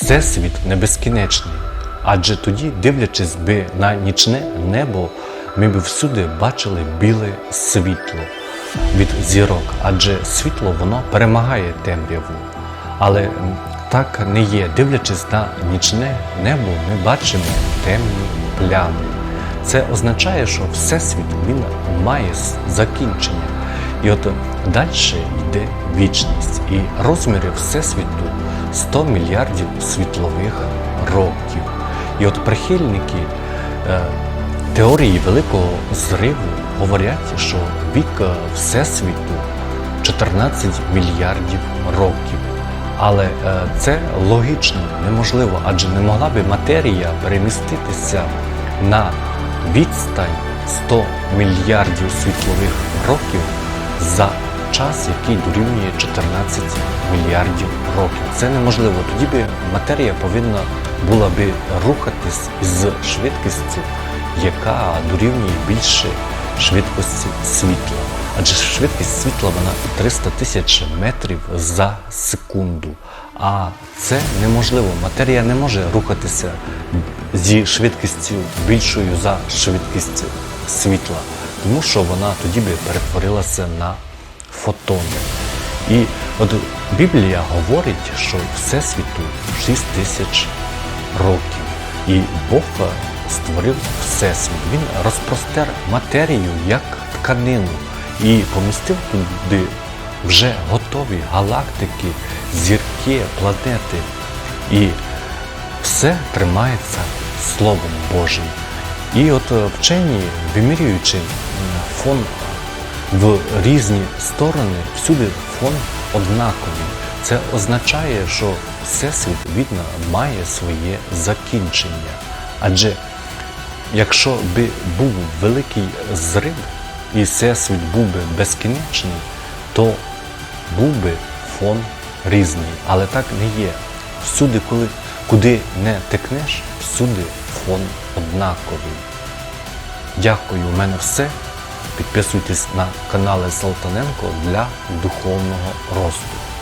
Всесвіт не безкінечний. Адже тоді, дивлячись би на нічне небо, ми б всюди бачили біле світло від зірок, адже світло воно перемагає темряву. Але так не є. Дивлячись на нічне небо, ми бачимо темні плями. Це означає, що Всесвіт він має закінчення. І от далі йде вічність. І розміри Всесвіту 100 мільярдів світлових років. І от прихильники е, теорії великого зриву говорять, що вік е, Всесвіту 14 мільярдів років. Але е, це логічно неможливо, адже не могла би матерія переміститися на відстань 100 мільярдів світлових років за час, який дорівнює 14 мільярдів років. Це неможливо. Тоді би матерія повинна була би рухатись з швидкістю, яка дорівнює більше швидкості світла. Адже швидкість світла вона 300 тисяч метрів за секунду. А це неможливо. Матерія не може рухатися зі швидкістю більшою за швидкість світла, тому що вона тоді би перетворилася на фотони. І от Біблія говорить, що Всесвіту 6 тисяч років. І Бог створив Всесвіт. Він розпростер матерію як тканину і помістив туди вже готові галактики, зірки, планети. І все тримається Словом Божим. І от е, вчені, вимірюючи фон в різні сторони, всюди фон однаковий. Це означає, що Всесвіт видно має своє закінчення. Адже якщо би був великий зрив і Всесвіт був би безкінечний, то був би фон різний. Але так не є. Всюди, коли, куди не тикнеш, всюди фон однаковий. Дякую, у мене все. Підписуйтесь на канали Салтаненко для духовного росту.